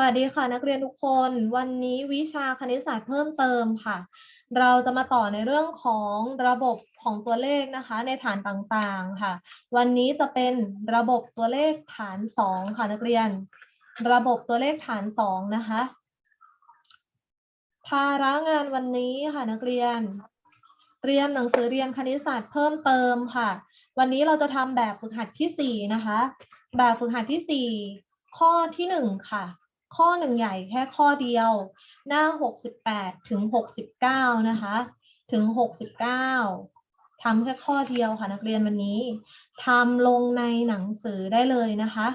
วัสดีค่ะนักเรียนทุกคน วันนี้วิชาคณิตศาสตร์เพิ่มเติมค่ะ เราจะมาต่อในเรื่องของระบบของตัวเลขนะคะ ในฐานต่างๆค่ะ วันนี้จะเป็นระบบตัวเลขฐานสองค่ะนักเรียน ระบบตัวเลขฐานสองนะคะ ภาระงานวันนี้ค่ะนักเรียน เตรียมหนังสือเรียนคณิตศาสตร์เพิ่มเติมค่ะ วันนี้เราจะทำแบบฝึกหัดที่สี่นะคะ แบบฝึกหัดที่สี่ข้อที่หนึ่งค่ะ ข้อหนึ่งใหญ่แค่ข้อเดียว หน้าหกสิบแปดถึงหกสิบเก้านะคะ ถึงหกสิบเก้าทำแค่ข้อเดียวค่ะนักเรียนวันนี้ทำลงในหนังสือได้เลยนะคะ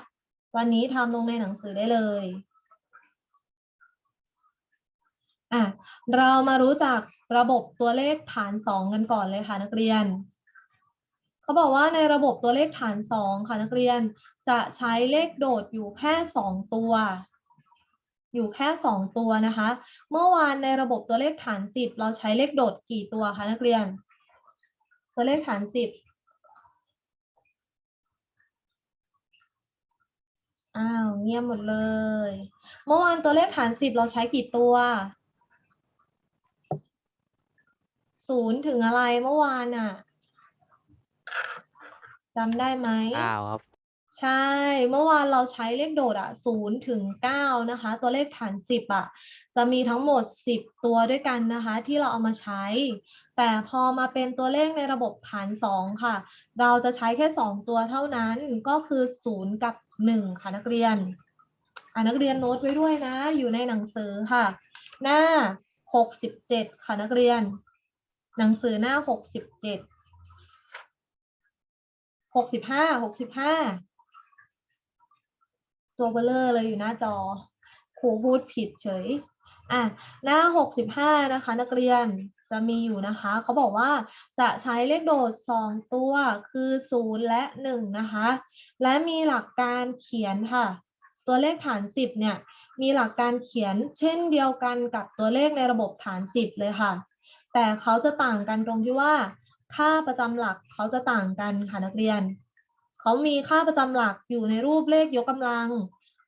วันนี้ทำลงในหนังสือได้เลยอะเรามารู้จักระบบตัวเลขฐานสองกันก่อนเลยค่ะนักเรียน เขาบอกว่าในระบบตัวเลขฐานสองค่ะนักเรียนจะใช้เลขโดดอยู่แค่สองตัว อยู่แค่สองตัวนะคะ เมื่อวานในระบบตัวเลขฐานสิบเราใช้เลขโดดกี่ตัวคะนักเรียน ตัวเลขฐานสิบอ้าวเงียบหมดเลย เมื่อวานตัวเลขฐานสิบเราใช้กี่ตัวศูนย์ถึงอะไรเมื่อวานอะจำได้ไหมอ้าวครับ ใช่ เมื่อวานเราใช้เลขโดดอะศูนย์ถึงเก้านะคะ ตัวเลขฐานสิบอะ จะมีทั้งหมดสิบตัวด้วยกันนะคะ ที่เราเอามาใช้ แต่พอมาเป็นตัวเลขในระบบฐานสองค่ะ เราจะใช้แค่สองตัวเท่านั้นก็คือศูนย์กับหนึ่งค่ะนักเรียนอ่านักเรียนโน้ตไว้ด้วยนะ อยู่ในหนังสือค่ะ หน้าหกสิบเจ็ดค่ะนักเรียน หนังสือหน้าหกสิบเจ็ดหกสิบห้าหกสิบห้า ตัวเบลเลอร์เลยอยู่หน้าจอครูพูดผิดเฉยอะหน้าหกสิบห้านะคะ นักเรียนจะมีอยู่นะคะเขาบอกว่าจะใช้เลขโดดสองตัวคือศูนย์และหนึ่งนะคะ และมีหลักการเขียนค่ะ ตัวเลขฐานสิบเนี่ย มีหลักการเขียนเช่นเดียวกันกับตัวเลขในระบบฐานสิบเลยค่ะ แต่เขาจะต่างกันตรงที่ว่า ค่าประจำหลักเขาจะต่างกันค่ะนักเรียน เขามีค่าประจำหลักอยู่ในรูปเลขยกกำลัง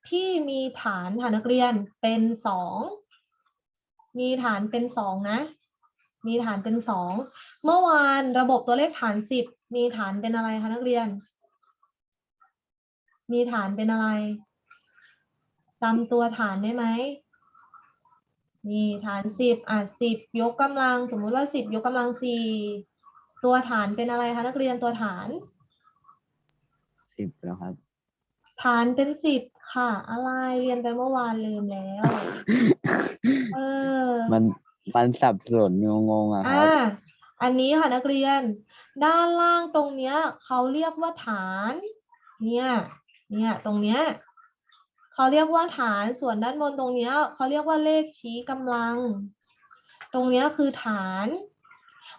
ที่มีฐานค่ะนักเรียนเป็นสองมีฐานเป็นสองนะ มีฐานเป็นสองเมื่อวานระบบตัวเลขฐานสิบมีฐานเป็นอะไรคะนักเรียน มีฐานเป็นอะไรจำตัวฐานได้ไหมนี่ฐานสิบอะสิบยกกำลัง สมมุติว่าสิบยกกำลังสี่ตัวฐานเป็นอะไรคะนักเรียนตัวฐาน สิบแล้วครับ ฐานเป็นสิบค่ะ อะไรเรียนไปเมื่อวานลืมแล้ว เออ มันมันสับสนงงๆอะคอ่ารับอันนี้ค่ะนักเรียน ด้านล่างตรงเนี้ยเขาเรียกว่าฐาน เนี่ย เนี่ย ตรงเนี้ยเขาเรียกว่าฐานส่วนด้านบนตรงเนี้ยเขาเรียกว่าเลขชี้กำลัง ตรงเนี้ยคือฐาน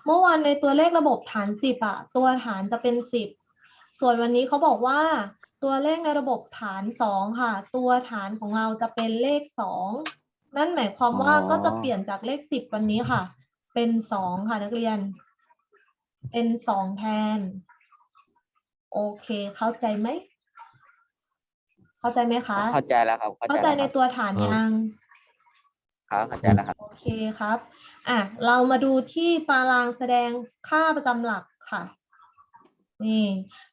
เมื่อวานในตัวเลขระบบฐานสิบอะตัวฐานจะเป็นสิบ ส่วนวันนี้เขาบอกว่าตัวเลขในระบบฐานสองค่ะ ตัวฐานของเราจะเป็นเลขสองนั่นหมายความว่าอ๋อก็จะเปลี่ยนจากเลขสิบวันนี้ค่ะ เป็นสองค่ะนักเรียน เป็นสองแทน โอเค เข้าใจไหม เข้าใจไหมคะ เข้าใจแล้วครับ เข้าใจในแล้วตัวฐานยังครับเข้าใจแล้วครับ โอเคครับ อะ เรามาดูที่ตารางแสดงค่าประจำหลักค่ะ นี่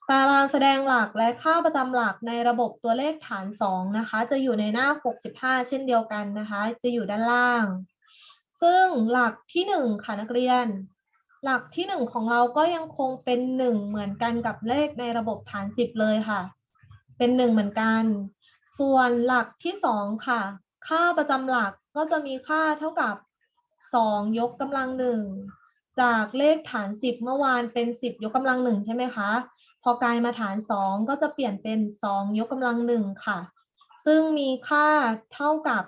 ตารางแสดงหลักและค่าประจำหลักในระบบตัวเลขฐานสองนะคะ จะอยู่ในหน้า 65 เช่นเดียวกันนะคะ จะอยู่ด้านล่าง ซึ่งหลักที่หนึ่งค่ะนักเรียน หลักที่หนึ่งของเราก็ยังคงเป็นหนึ่งเหมือนกันกับเลขในระบบฐานสิบเลยค่ะ เป็นหนึ่งเหมือนกัน ส่วนหลักที่สองค่ะ ค่าประจำหลักก็จะมีค่าเท่ากับสองยกกำลังหนึ่งจากเลขฐานสิบเมื่อวานเป็นสิบยกกำลังหนึ่งใช่ไหมคะ พอกลายมาฐานสองก็จะเปลี่ยนเป็นสองยกกำลังหนึ่งค่ะ ซึ่งมีค่าเท่ากับ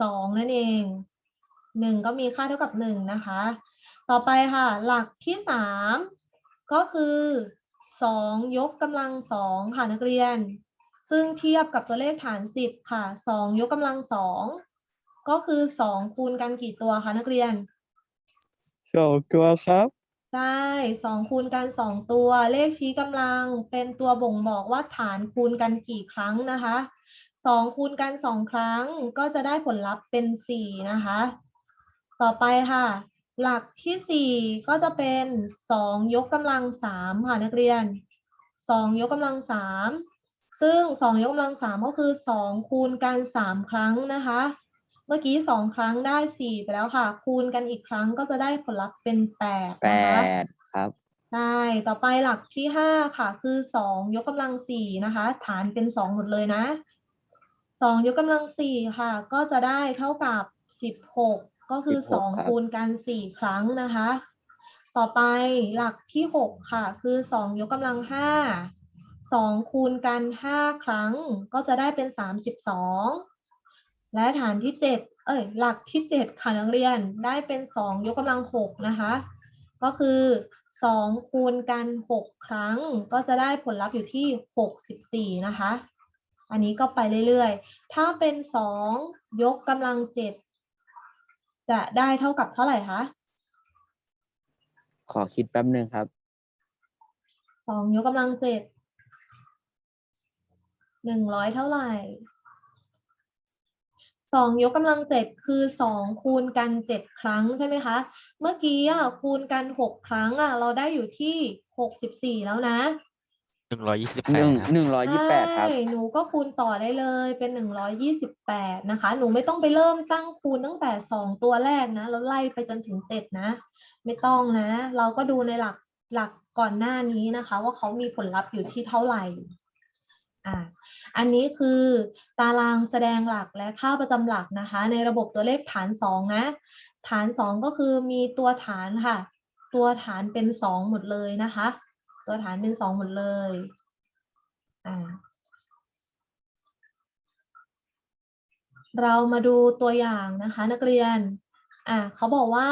สองนั่นเองหนึ่งก็มีค่าเท่ากับหนึ่งนะคะ ต่อไปค่ะ หลักที่สามก็คือสองยกกำลังสองค่ะนักเรียน ซึ่งเทียบกับตัวเลขฐานสิบค่ะสองยกกำลังสองก็คือสองคูณกันกี่ตัวคะนักเรียนสองตัวครับ ใช่สองคูณกันสองตัว เลขชี้กำลังเป็นตัวบ่งบอกว่าฐานคูณกันกี่ครั้งนะคะสองคูณกันสองครั้งก็จะได้ผลลัพธ์เป็นสี่นะคะ ต่อไปค่ะ หลักที่สี่ก็จะเป็นสองยกกำลังสามค่ะนักเรียนสองยกกำลังสามซึ่งสองยกกำลังสามก็คือสองคูณกันสามครั้งนะคะ เมื่อกี้สองครั้งได้สี่ไปแล้วค่ะ คูณกันอีกครั้งก็จะได้ผลลัพธ์เป็นแปดแปนะคะดครับได้ต่อไปหลักที่ห้าค่ะ คือสองยกกำลังสี่นะคะ ฐานเป็นสองหมดเลยนะสองยกกำลังสี่ค่ะ ก็จะได้เท่ากับสิบหกก็คือสอง16ครับคูณกันสี่ครั้งนะคะ ต่อไปหลักที่หกค่ะ คือสองยกกำลังห้าสองคูณกันห้าครั้ง ก็จะได้เป็นสามสิบสอง และฐานที่เจ็ดเอ้ย หลักที่เจ็ดค่ะนักเรียน ได้เป็นสองยกกำลังหกนะคะ ก็คือสองคูณกันหกครั้ง ก็จะได้ผลลัพธ์อยู่ที่หกสิบสี่นะคะ อันนี้ก็ไปเรื่อยๆ ถ้าเป็นสองยกกำลังเจ็ดจะได้เท่ากับเท่าไหร่คะ ขอคิดแป๊บหนึ่งครับสองยกกำลังเจ็ดหนึ่งร้อยเท่าไหร่ สองยกกำลังเจ็ดคือสองคูณกันเจ็ดครั้งใช่ไหมคะ เมื่อกี้อะคูณกันหกครั้งอะเราได้อยู่ที่หกสิบสี่แล้วนะหนึ่งร้อยยี่สิบหแปดนึ่งครับหนึ่งร้อยยี่สิบแปดครับ ใช่หนูก็คูณต่อได้เลยเป็นหนึ่งร้อยยี่สิบแปดนะคะ หนูไม่ต้องไปเริ่มตั้งคูณตั้งแต่สองตัวแรกนะแล้วไล่ไปจนถึงเจ็ดนะ ไม่ต้องนะ เราก็ดูในหลักหลักก่อนหน้านี้นะคะ ว่าเขามีผลลัพธ์อยู่ที่เท่าไหร่ อ่าอันนี้คือตารางแสดงหลักและค่าประจำหลักนะคะ ในระบบตัวเลขฐานสองนะ ฐานสองก็คือมีตัวฐานค่ะ ตัวฐานเป็นสองหมดเลยนะคะ ตัวฐานเป็นสองหมดเลยอ่าเรามาดูตัวอย่างนะคะนักเรียน อ่าเขาบอกว่า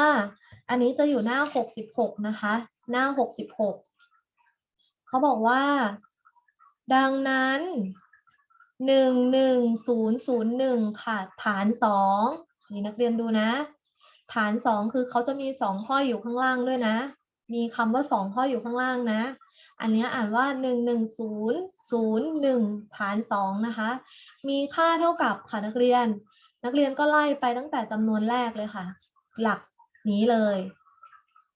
อันนี้จะอยู่หน้าหกสิบหกนะคะ หน้าหกสิบหกเขาบอกว่า ดังนั้นหนึ่งหนึ่งศูนย์ศูนย์หนึ่งค่ะ ฐานสองนี่นักเรียนดูนะ ฐานสองคือเขาจะมีสองห้อยอยู่ข้างล่างด้วยนะ มีคำว่าสองห้อยอยู่ข้างล่างนะ อันนี้อ่านว่าหนึ่งหนึ่งศูนย์ศูนย์หนึ่งฐานสองนะคะ มีค่าเท่ากับค่ะนักเรียน นักเรียนก็ไล่ไปตั้งแต่จำนวนแรกเลยค่ะ หลักนี้เลย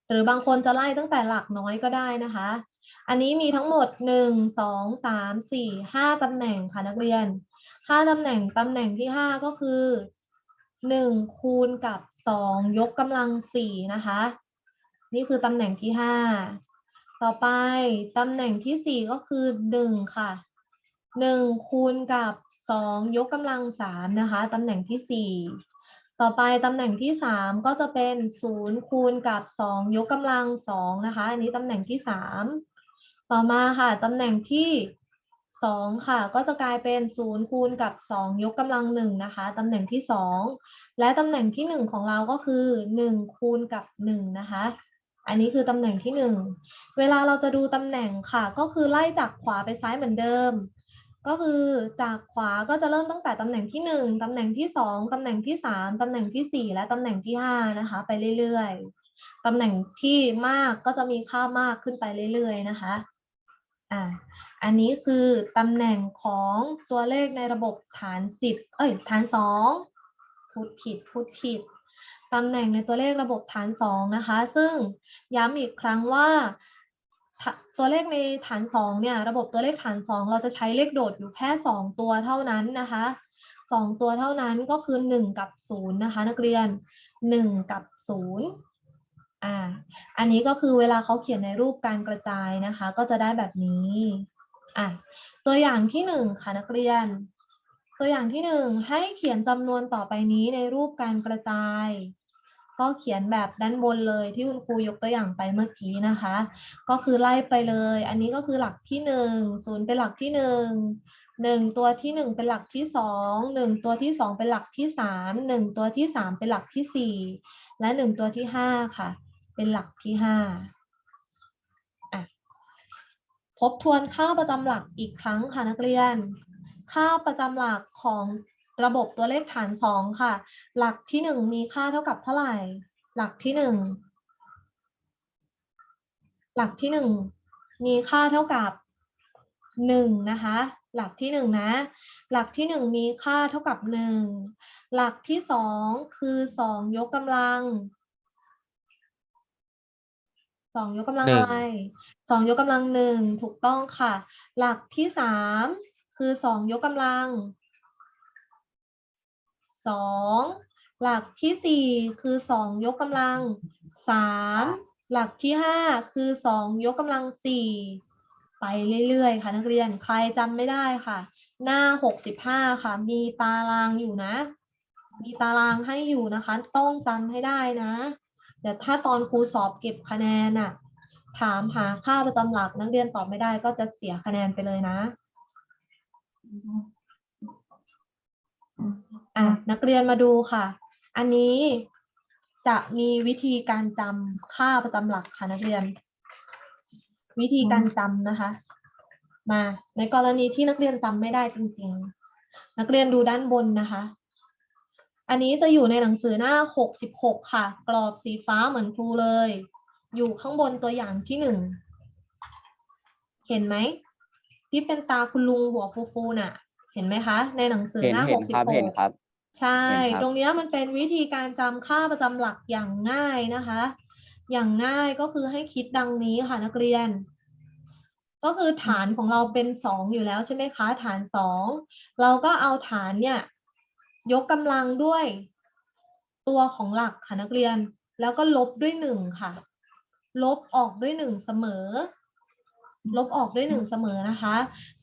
หรือบางคนจะไล่ตั้งแต่หลักน้อยก็ได้นะคะ อันนี้มีทั้งหมดหนึ่งสองสามสี่ห้าตำแหน่งค่ะนักเรียนห้าตำแหน่งตำแหน่งที่ห้าก็คือหนึ่งคูณกับสองยกกำลังสี่นะคะ นี่คือตำแหน่งที่ห้าต่อไปตำแหน่งที่สี่ก็คือหนึ่งค่ะหนึ่งคูณกับสองยกกำลังสามนะคะตำแหน่งที่สี่ต่อไปตำแหน่งที่สามก็จะเป็นศูนย์คูณกับสองยกกำลังสองนะคะอันนี้ตำแหน่งที่สาม ต่อมาค่ะตำแหน่งที่สองค่ะ ก็จะกลายเป็นศูนย์คูณกับสองยกกำลังหนึ่งนะคะตำแหน่งที่สองและตำแหน่งที่หนึ่งของเราก็คือหนึ่งคูณกับหนึ่งนะคะ อันนี้คือตำแหน่งที่หนึ่งเวลาเราจะดูตำแหน่งค่ะ ก็คือไล่จากขวาไปซ้ายเหมือนเดิม ก็คือจากขวาก็จะเริ่มตั้งแต่ตำแหน่งที่หนึ่งตำแหน่งที่สองตำแหน่งที่สามตำแหน่งที่สี่และตำแหน่งที่ห้านะคะ ไปเรื่อยๆตำแหน่งที่มากก็จะมีค่ามากขึ้นไปเรื่อยๆนะคะ อ่าอันนี้คือตำแหน่งของตัวเลขในระบบฐานสิบเอ้ยฐานสองพูดผิดพูดผิดตำแหน่งในตัวเลขระบบฐานสองนะคะ ซึ่งย้ำอีกครั้งว่าตัวเลขในฐานสองเนี่ย ระบบตัวเลขฐานสองเราจะใช้เลขโดดอยู่แค่สองตัวเท่านั้นนะคะสองตัวเท่านั้นก็คือหนึ่งกับศูนย์นะคะ นักเรียนหนึ่งกับศูนย์ อ่า อันนี้ก็คือเวลาเขาเขียนในรูปการกระจายนะคะ ก็จะได้แบบนี้ อะ ตัวอย่างที่หนึ่งค่ะนักเรียน ตัวอย่างที่หนึ่งให้เขียนจำนวนต่อไปนี้ในรูปการกระจาย ก็เขียนแบบด้านบนเลยที่คุณครูยกตัวอย่างไปเมื่อกี้นะคะ ก็คือไล่ไปเลย อันนี้ก็คือหลักที่หนึ่งศูนย์เป็นหลักที่หนึ่งหนึ่งตัวที่หนึ่งเป็นหลักที่สองหนึ่งตัวที่สองเป็นหลักที่สามหนึ่งตัวที่สามเป็นหลักที่สี่และหนึ่งตัวที่ห้าค่ะ เป็นหลักที่ห้าอะทบทวนค่าประจำหลักอีกครั้งค่ะนักเรียน ค่าประจำหลักของระบบตัวเลขฐานสองค่ะ หลักที่หนึ่งมีค่าเท่ากับเท่าไหร่ หลักที่หนึ่งหลักที่หนึ่งมีค่าเท่ากับหนึ่งนะคะ หลักที่หนึ่งนะ หลักที่หนึ่งมีค่าเท่ากับหนึ่งหลักที่สองคือสองยกกำลัง สองยกกำลังหนึ่ง อะไรสองยกกำลังหนึ่งถูกต้องค่ะ หลักที่สามคือสองยกกำลังสองหลักที่สี่คือสองยกกำลังสามหลักที่ห้าคือสองยกกำลังสี่ไปเรื่อยๆ ค่ะนักเรียนใครจำไม่ได้ค่ะ หน้าหกสิบห้าค่ะ มีตารางอยู่นะ มีตารางให้อยู่นะคะ ต้องจำให้ได้นะ เดี๋ยวถ้าตอนครูสอบเก็บคะแนนน่ะถามหาค่าประจำหลักนักเรียนตอบไม่ได้ก็จะเสียคะแนนไปเลยนะอะนักเรียนมาดูค่ะ อันนี้จะมีวิธีการจำค่าประจำหลักค่ะนักเรียน วิธีการจำนะคะ มาในกรณีที่นักเรียนจำไม่ได้จริง ๆ นักเรียนดูด้านบนนะคะ อันนี้จะอยู่ในหนังสือหน้า 66 ค่ะ กรอบสีฟ้าเหมือนครูเลย อยู่ข้างบนตัวอย่างที่หนึ่ง เห็นไหม ที่เป็นตาคุณลุงหัวฟูๆน่ะ เห็นไหมคะ ในหนังสือเห็นหน้าเห็นครับ66 เห็นครับ ใช่เห็นครับตรงเนี้ยมันเป็นวิธีการจำค่าประจำหลักอย่างง่ายนะคะ อย่างง่ายก็คือให้คิดดังนี้ค่ะนักเรียนก็คือฐานของเราเป็นสองอยู่แล้วใช่ไหมคะ ฐานสองเราก็เอาฐานเนี่ย ยกกำลังด้วย ตัวของหลักค่ะนักเรียน แล้วก็ลบด้วยหนึ่งค่ะ ลบออกด้วยหนึ่งเสมอ ลบออกด้วยหนึ่งเสมอนะคะ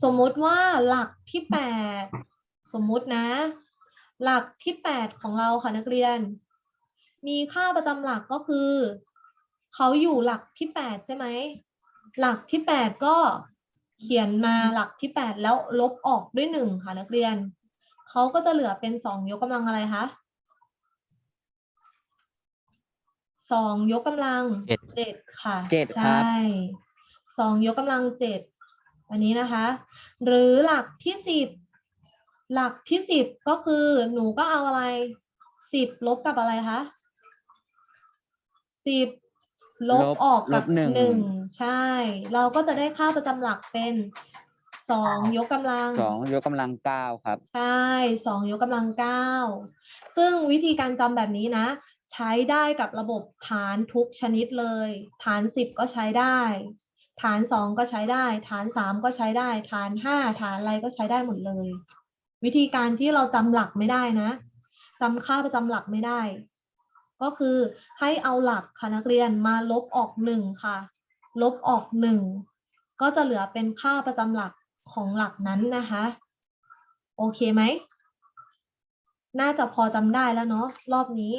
สมมติว่าหลักที่แปดสมมุตินะ หลักที่แปดของเราค่ะนักเรียน มีค่าประจำหลักก็คือเขาอยู่หลักที่แปดใช่ไหมหลักที่แปดก็เขียนมาหลักที่แปดแล้วลบออกด้วยหนึ่งค่ะนักเรียน เขาก็จะเหลือเป็นสองยกกำลังอะไรคะสองยกกำลังเจ็ดเจ็ดค่ะเจ็ดครับ ใช่สองยกกำลังเจ็ดอันนี้นะคะ หรือหลักที่สิบหลักที่สิบก็คือหนูก็เอาอะไรสิบลบกับอะไรคะสิบลบลบออกกับลบหนึ่ง หนึ่งใช่ เราก็จะได้ค่าประจำหลักเป็น สองยกกำลัง สองยกกำลังเก้าครับ ใช่สองยกกำลังเก้าซึ่งวิธีการจำแบบนี้นะ ใช้ได้กับระบบฐานทุกชนิดเลย ฐานสิบก็ใช้ได้ ฐานสองก็ใช้ได้ ฐานสามก็ใช้ได้ ฐานห้าฐานอะไรก็ใช้ได้หมดเลย วิธีการที่เราจำหลักไม่ได้นะจำค่าประจำหลักไม่ได้ ก็คือให้เอาหลักค่ะนักเรียนมาลบออกหนึ่งค่ะ ลบออกหนึ่งก็จะเหลือเป็นค่าประจำหลัก ของหลักนั้นนะคะ โอเคไหม น่าจะพอจำได้แล้วเนาะรอบนี้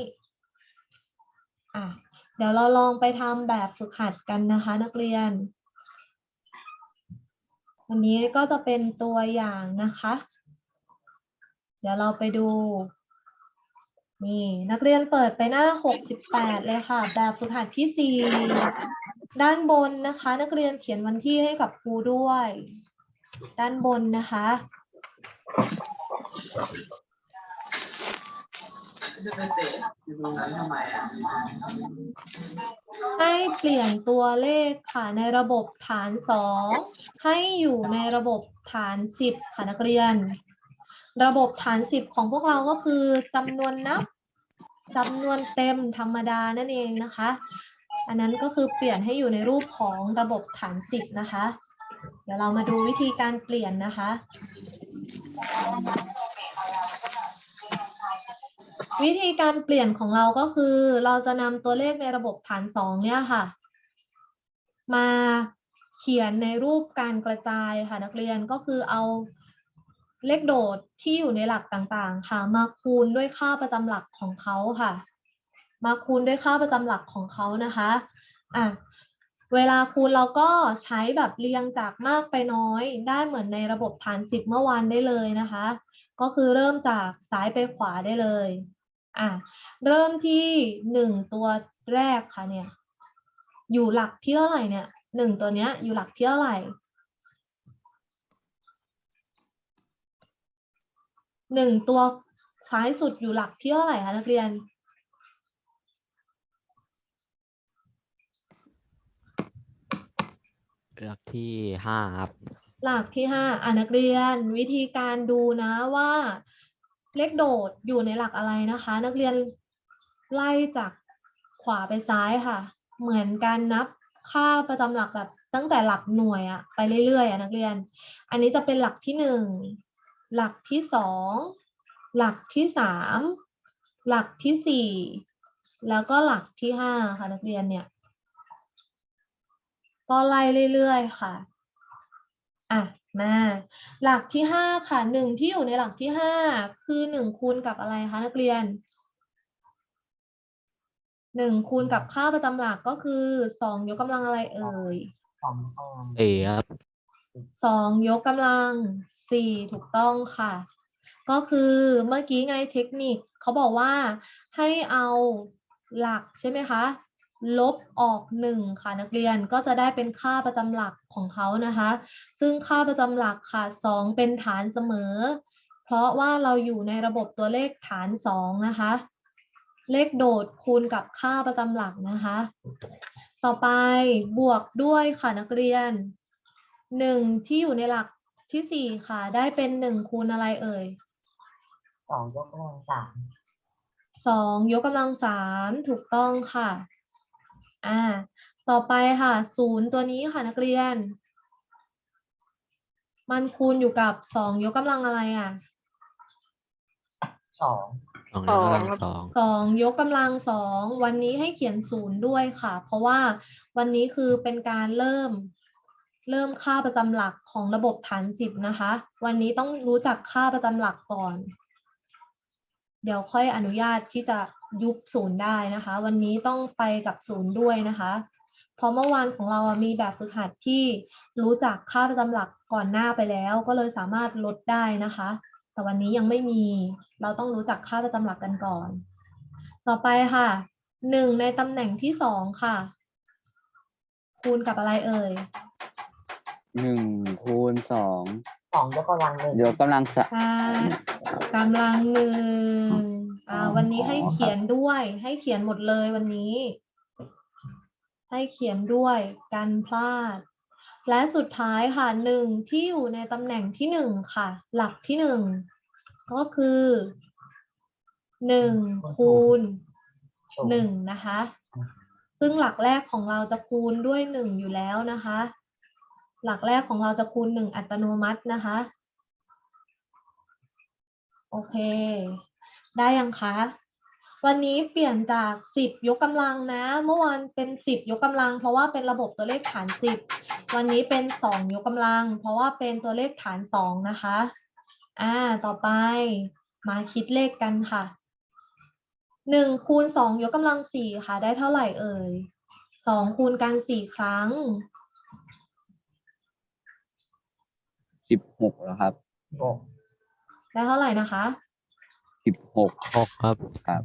อะ เดี๋ยวเราลองไปทำแบบฝึกหัดกันนะคะ นักเรียนอันนี้ก็จะเป็นตัวอย่างนะคะ เดี๋ยวเราไปดูนี่นักเรียนเปิดไปหน้า 68 เลยค่ะ แบบฝึกหัดที่ 4 ด้านบนนะคะ นักเรียนเขียนวันที่ให้กับครูด้วย ด้านบนนะคะ จะไปเตะอยู่ตรงนั้นทำไมอะให้เปลี่ยนตัวเลขค่ะในระบบฐานสองให้อยู่ในระบบฐานสิบค่ะนักเรียน ระบบฐานสิบของพวกเราก็คือจำนวนนับจำนวนเต็มธรรมดานั่นเองนะคะ อันนั้นก็คือเปลี่ยนให้อยู่ในรูปของระบบฐานสิบนะคะ ดี๋ยวเรามาดูวิธีการเปลี่ยนนะคะ วิธีการเปลี่ยนของเราก็คือ เราจะนำตัวเลขในระบบฐานสองเนี่ยค่ะ มาเขียนในรูปการกระจายค่ะนักเรียนก็คือเอาเลขโดดที่อยู่ในหลักต่างๆ ค่ะ มาคูณด้วยค่าประจำหลักของเขาค่ะ มาคูณด้วยค่าประจำหลักของเขานะคะอะ เวลาคูณเราก็ใช้แบบเรียงจากมากไปน้อย ได้เหมือนในระบบฐานสิบเมื่อวานได้เลยนะคะ ก็คือเริ่มจากซ้ายไปขวาได้เลยอะเริ่มที่หนึ่งตัวแรกค่ะเนี่ย อยู่หลักที่เท่าไหร่เนี่ยหนึ่งตัวเนี้ยอยู่หลักที่เท่าไหร่หนึ่งตัวซ้ายสุดอยู่หลักที่เท่าไหร่คะนักเรียน หลักที่ห้าครับหลักที่ห้าอ่านักเรียนวิธีการดูนะว่าเลขโดดอยู่ในหลักอะไรนะคะ นักเรียนไล่จากขวาไปซ้ายค่ะ เหมือนการนับค่าประจำหลักแบบตั้งแต่หลักหน่วยอะไปเรื่อยๆอะนักเรียน อันนี้จะเป็นหลักที่หนึ่งหลักที่สองหลักที่สามหลักที่สี่แล้วก็หลักที่ห้าค่ะนักเรียนเนี่ย ก็ไล่เรื่อยๆค่ะอะมาหลักที่ห้าค่ะหนึ่งที่อยู่ในหลักที่ห้าคือหนึ่งคูณกับอะไรคะนักเรียนหนึ่งคูณกับค่าประจำหลักก็คือสองยกกำลังอะไรเอ่ยสองข้อเอครับสองยกกำลังสี่ถูกต้องค่ะ ก็คือเมื่อกี้ไงเทคนิคเขาบอกว่าให้เอาหลักใช่ไหมคะ ลบออกหนึ่งค่ะนักเรียนก็จะได้เป็นค่าประจำหลักของเขานะคะ ซึ่งค่าประจำหลักค่ะสองเป็นฐานเสมอ เพราะว่าเราอยู่ในระบบตัวเลขฐานสองนะคะ เลขโดดคูณกับค่าประจำหลักนะคะ ต่อไปบวกด้วยค่ะนักเรียนหนึ่งที่อยู่ในหลักที่สี่ค่ะ ได้เป็นหนึ่งคูณอะไรเอ่ยสองยกกำลังสามสองยกกำลังสามถูกต้องค่ะ อ่า ต่อไปค่ะศูนย์ตัวนี้ค่ะนักเรียน มันคูณอยู่กับสองยกกำลังอะไรอะสองสองยกกำลังสองสองยกกำลังสองวันนี้ให้เขียนศูนย์ด้วยค่ะ เพราะว่าวันนี้คือเป็นการเริ่ม เริ่มค่าประจำหลักของระบบฐานสิบนะคะ วันนี้ต้องรู้จักค่าประจำหลักก่อน เดี๋ยวค่อยอนุญาตที่จะยุบศูนย์ได้นะคะ วันนี้ต้องไปกับศูนย์ด้วยนะคะเพราะเมื่อวานของเรามีแบบฝึกหัดที่รู้จักค่าประจำหลักก่อนหน้าไปแล้ว ก็เลยสามารถลดได้นะคะ แต่วันนี้ยังไม่มีเราต้องรู้จักค่าประจำหลักกันก่อน ต่อไปค่ะหนึ่งในตำแหน่งที่สองค่ะ คูณกับอะไรเอ่ยหนึ่งคูณสอง สองยกกำลังหนึ่งยกกำลังสะใช่กำลังหนึ่งอ่า วันนี้ให้เขียนด้วย ให้เขียนหมดเลยวันนี้ ให้เขียนด้วยกันพลาด และสุดท้ายค่ะหนึ่งที่อยู่ในตำแหน่งที่หนึ่งค่ะ หลักที่หนึ่งก็คือหนึ่งคูณศูย์หนึ่งนะคะ ซึ่งหลักแรกของเราจะคูณด้วยหนึ่งอยู่แล้วนะคะ หลักแรกของเราจะคูณหนึ่งอัตโนมัตินะคะ โอเค ได้ยังคะ วันนี้เปลี่ยนจากสิบยกกำลังนะ เมื่อวานเป็นสิบยกกำลัง เพราะว่าเป็นระบบตัวเลขฐานสิบวันนี้เป็นสองยกกำลัง เพราะว่าเป็นตัวเลขฐานสองนะคะ อ่า ต่อไปมาคิดเลขกันค่ะหนึ่งคูณสองยกกำลังสี่ค่ะ ได้เท่าไหร่เอ่ยสองคูณกันสี่ครั้ง สิบหกแล้วครับหกได้เท่าไหร่นะคะ สิบหกหกครับครับ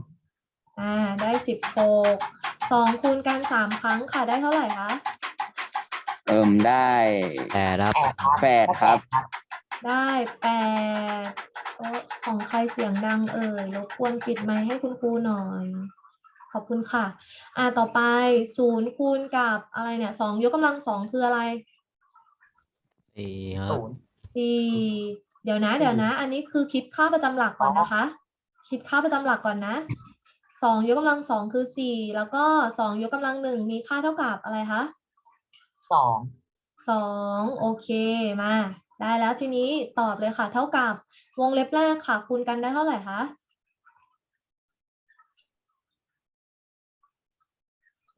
อ่า ได้สิบหกสองคูณกันสามครั้งค่ะได้เท่าไหร่คะ เอิมได้แปดครับแปดครับแปดครับได้แปดโอ๊ะของใครเสียงดังเอ่ยรบกวนปิดไมค์ให้คุณครูหน่อย ขอบคุณค่ะ อ่าต่อไปศูนย์คูณกับอะไรเนี่ยสองยกกำลังสองคืออะไร สี่ครับศูนย์ สี่เดี๋ยวนะ เดี๋ยวนะ อันนี้คือคิดค่าประจำหลักก่อนนะคะ คิดค่าประจำหลักก่อนนะสองยกกำลังสองคือสี่แล้วก็สองยกกำลังหนึ่งมีค่าเท่ากับอะไรคะสองสองโอเคมา ได้แล้วทีนี้ตอบเลยค่ะ เท่ากับวงเล็บแรกค่ะ คูณกันได้เท่าไหร่คะ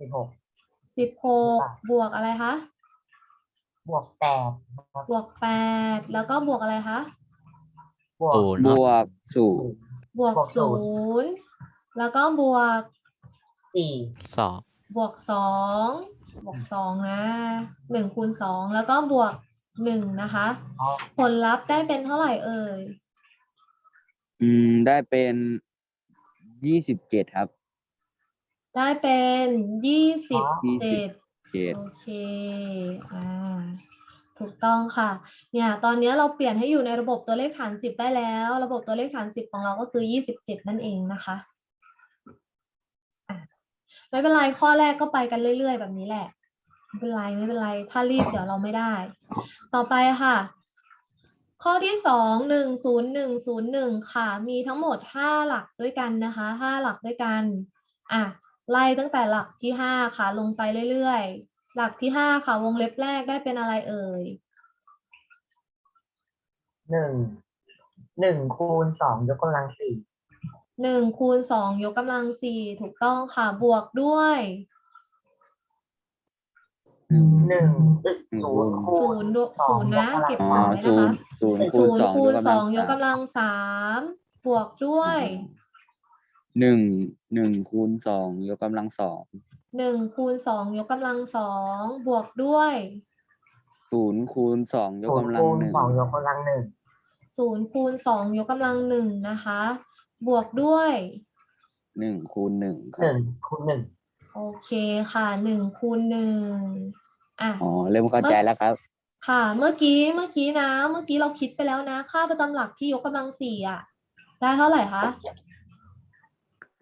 สิบหกสิบหกบวกอะไรคะ บวกแปดบวกแปดแล้วก็บวกอะไรคะบวก ศูนย์บครับ วกศูนย์บวกบวกศูศูนย์ นย์แล้วก็บวกสี่สองบวกสองบวกสองนะหนึ่งคูณสองแล้วก็บวกหนึ่งนะคะ อ๋อผลลัพธ์ได้เป็นเท่าไหร่เอ่ยอืมได้เป็นยี่สิบเจ็ดครับ ได้เป็นยี่สิบยี่เจ็สิดบ เจ็ดโอเค อ่า ถูกต้องค่ะ เนี่ย ตอนนี้เราเปลี่ยนให้อยู่ในระบบตัวเลขฐานสิบได้แล้ว ระบบตัวเลขฐานสิบของเราก็คือยี่สิบเจ็ดนั่นเองนะคะไม่เป็นไร ข้อแรกก็ไปกันเรื่อย ๆ แบบนี้แหละ ไม่เป็นไร ไม่เป็นไร ถ้ารีบเดี๋ยวเราไม่ได้ ต่อไปค่ะ ข้อที่สองหนึ่งศูนย์หนึ่งศูนย์หนึ่งค่ะ มีทั้งหมดห้าหลักด้วยกันนะคะ ห้าหลักด้วยกัน อะ ไล่ตั้งแต่หลักที่ห้าค่ะลงไปเรื่อยๆ หลักที่ห้าค่ะ วงเล็บแรกได้เป็นอะไรเอ่ยหนึ่งหนึ่งคูณสองยกกำลังสี่หนึ่งคูณสองยกกำลังสี่ถูกต้องค่ะบวกด้วยหนึ่งอึดศูนย์คูศูณนย์ด้วยสอศูงนย์ยนะกกำลังเก็บอ๋อศูนย์ไว้ศูนะนคะย์ศูนย์คูศูณนย์สองคูณยกสกำอลังงยกกำลังสามบวกด้วย หนึ่งหนึ่งคูณสองยกกำลังสองหนึ่งคูณสองยกกำลังสองบวกด้วยศูนย์คูณสองยกศูนย์กำลังคูณหนึ่งสองยกกำลังหนึ่งศูนย์คูณสองยกกำลังหนึ่งนะคะ บวกด้วยหนึ่งคูณหนึ่งคหรับนึ่งคูณหนึ่งโอเคค่ะหนึ่งคูณหนึ่งอะ อ๋อเริ่มเข้าใจแล้วครับ ค่ะ เมื่อกี้เมื่อกี้นะ เมื่อกี้เราคิดไปแล้วนะ ค่าประจำหลักที่ยกกำลังสี่อะ ได้เท่าไหร่คะ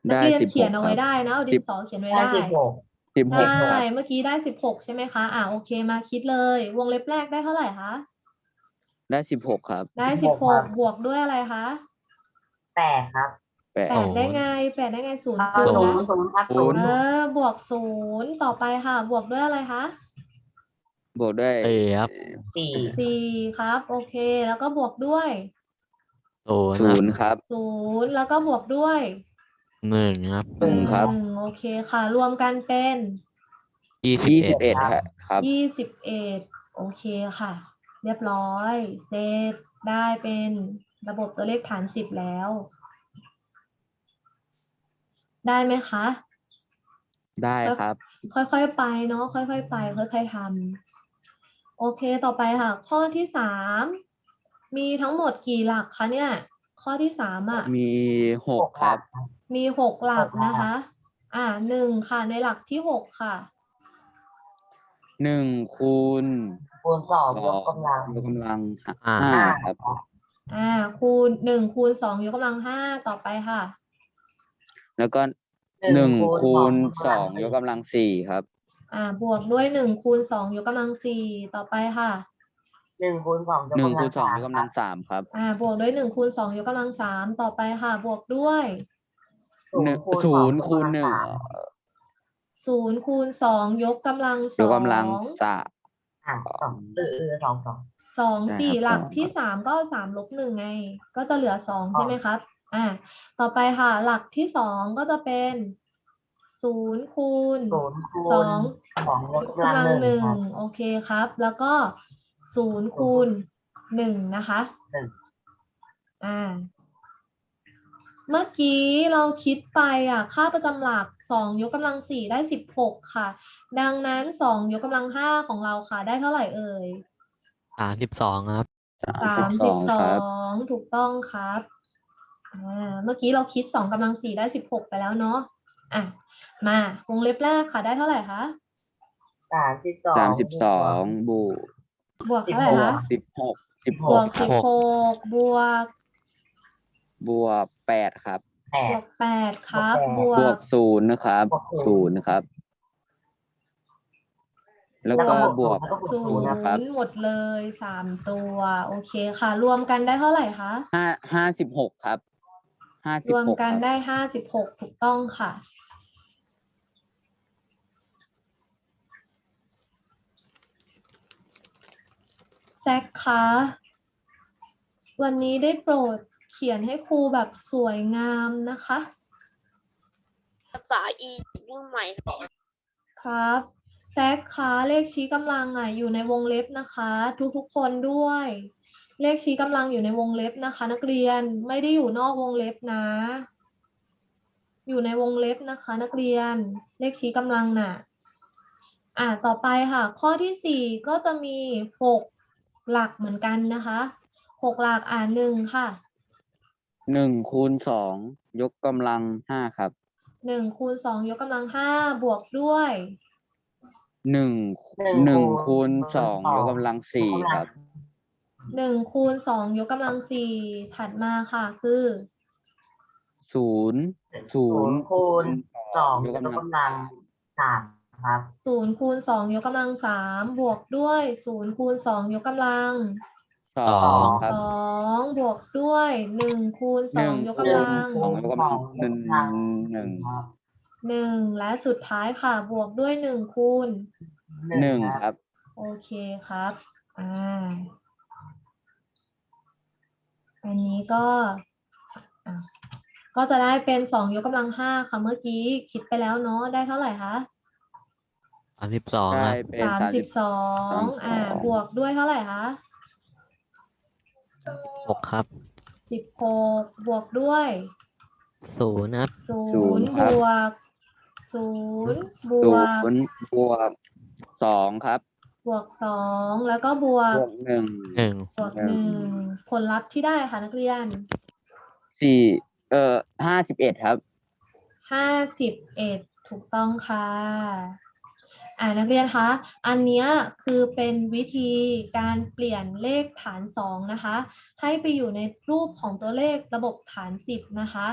นักได้เรียนสิบหเขียกนเอาคไว้รับ ได้นะเอาดิสินบ สอเขียนไว้ได้ได้ สิบหก สิบหกใช่ ครับเมื่อกี้ได้สิบหกใช่ไหมคะ อ่าโอเคมาคิดเลย วงเล็บแรกได้เท่าไหร่คะ ได้สิบหกครับได้สิบหกบวกด้วยอะไรคะแปดครับแปด แปดได้ไงแปดได้ไงศูนย์อ่าคูณศูนนะย์ศูนย์ครับศูศูนนย์ย์ เออบวกศูนย์ต่อไปค่ะ บวกด้วยอะไรคะบวกด้วยสี่ครับสี่สี่ครับ โอเค แล้วก็บวกด้วยศูนย์ศูครับนย์ครับศูนย์แล้วก็บวกด้วย หนึ่งครับหนึ่งครับ หนึ่งโอเคค่ะ รวมกันเป็นยี่สิบยี่เอ็สิดบเอ็ดครับ ยี่สิบเอ็ดโอเคค่ะ เรียบร้อย เซตได้เป็นระบบตัวเลขฐานสิบแล้ว ได้ไหมคะ ได้ครับ ค่อยๆ ไปเนาะค่อยๆ ไปค่อยๆทำโอเคต่อไปค่ะ ข้อที่สามมีทั้งหมดกี่หลักคะเนี่ย ข้อที่สามอะมีหกครับ มีหกหลักหกหลักนะคะ อ่าหนึ่งค่ะในหลักที่หกค่ะ หนึ่งคูณคูณสองสยอกงกำลัง ยกกำลังอ่าห้าห้าครับอ่า คูณหนึ่งคูณสองยกกำลังห้าต่อไปค่ะ แล้วก็หนึ่งคูณสองยกกำลังสี่ครับ อ่า บวกด้วยหนึ่งคูณสองยกกำลังสี่ต่อไปค่ะ หนึ่งคูณสองยกหนึ่งกำลัคูงณสองสามยกกำลังสามครับ อ่า บวกด้วยหนึ่งคูณสองยกกำลังสามต่อไปค่ะ บวกด้วย หนึ่งสองศูนย์คูณหนึ่งสามศูนย์คูณสองยกกำลังสยอกกำลังงสาม อะสองเออเออสองสอง สองได้สี่ครับหลักสองที่ครับสามก็สามลบหนึ่งไง ก็จะเหลือสองใช่ไหมครับ อ่า ต่อไปค่ะ หลักที่สองก็จะเป็นศูนย์คูณศูนย์คูสณองสองยยกกกำลักำลังงหหนึ่นึ่งงครับ โอเคครับ แล้วก็ศูนย์คูณหนึ่งนะคะหนึ่ง อ่า เมื่อกี้เราคิดไปอะ ค่าประจำหลักสองยกกำลังสี่ได้สิบหกค่ะ ดังนั้นสองยกกำลังห้าของเราค่ะ ได้เท่าไหร่เอ่ยสามสิบสองครับสามสาสิมบสสิอบงสคอรับงถูกต้องครับอ่าเมื่อกี้เราคิดสองกำลังสี่ได้สิบหกไปแล้วเนาะอะมาวงเล็บแรกค่ะได้เท่าไหร่คะสามสิบสองสามสิบสองบวกบวกเท่าไหร่บวคะกสิบหกสิบบหวกกสิบหกบวก บวกแปดครับ แปบดวกแปดครับ บบววบวกกศูนย์นะครับบวกศูศูนนย์ ย์ครับ แล้วก็บวก แล้วก็บวกศูศูนนย์ย์นะครับ หมดเลยสามตัว โอเคค่ะ รวมกันได้เท่าไหร่คะ ห้าห้าสิบหกครับห้าสิรบวมหกกันครับได้ห้าสิบหกถูกต้องค่ะ แซคคะ วันนี้ได้โปรด เขียนให้ครูแบบสวยงามนะคะ ภาษาอีรุ่นใหม่ครับแซคคะเลขชี้กำลังอะอยู่ในวงเล็บนะคะ ทุกๆคนด้วย เลขชี้กำลังอยู่ในวงเล็บนะคะ นักเรียนไม่ได้อยู่นอกวงเล็บนะ อยู่ในวงเล็บนะคะ นักเรียนเลขชี้กำลังน่ะอ่าต่อไปค่ะ ข้อที่สี่ก็จะมีหกหลักเหมือนกันนะคะหกหลักอ่านหนึ่งค่ะ หนึ่งคูณสองยกกำลังห้าครับหนึ่งคูณสองยกกำลังห้าบวกด้วยหนึ่งหนึ่งคูณสองยกกำลังสี่ครับหนึ่งคูณสองยกกำลังสี่ถัดมาค่ะคือศูนย์ศูศูนนย์ย์คูณสองยยกกกำลังกำลังสามครับศูนย์คูณสองยกกำลังสามบวกด้วยศูนย์คูณสองยกกำลัง สองครับสองบวกด้วยหนึ่งคูณสหอนึ่งงยกคูกำณลังสองยกกำลังหนึ่งหนึ่ง ครับหนึ่งและสุดท้ายค่ะ บวกด้วยหนึ่งคูณ หนึ่งครับ โอเคครับ อ่า อันนี้ก็อะก็จะได้เป็นสองยกกำลังห้าค่ะเมื่อกี้คิดไปแล้วเนาะ ได้เท่าไหร่คะสามสิบสองคได้รับเป็นสามสามสิสิบ บสอง32อ่าบวกด้วยเท่าไหร่คะ หกครับสิบหกบวกด้วยศูนย์ครับศูศูนนย์ย์ครับ บวกศูนย์บศูวกนย์บวกสองครับบวกสองแล้วก็บวกบวกหนึ่ง หนึ่งบวกหนึ่งผลลัพธ์ที่ได้ค่ะนักเรียนสี่เอ่อห้าสิบเอ็ดครับ ห้าสิบเอ็ดถูกต้องค่ะ อ่านักเรียนคะ อันเนี้ยคือเป็นวิธีการเปลี่ยนเลขฐานสองนะคะ ให้ไปอยู่ในรูปของตัวเลขระบบฐานสิบนะคะ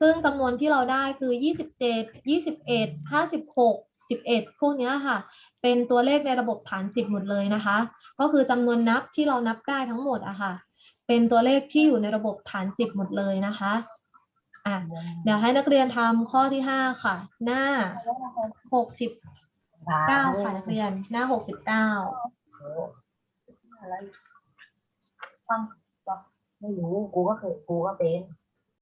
ซึ่งจำนวนที่เราได้คือยี่สิบเจ็ดยี่สิบเอ็ดห้าสิบหกสิบเอ็ดพวกเนี้ยค่ะ เป็นตัวเลขในระบบฐานสิบหมดเลยนะคะ ก็คือจำนวนนับที่เรานับได้ทั้งหมดอะค่ะ เป็นตัวเลขที่อยู่ในระบบฐานสิบหมดเลยนะคะอะเดี๋ยวให้นักเรียนทำข้อที่ห้าค่ะ หน้าหกสิบ เก้าค่ะนักเรียนหน้าหกสิบเก้าอะไรฟังไม่รู้ กูก็เคย กูก็เป็น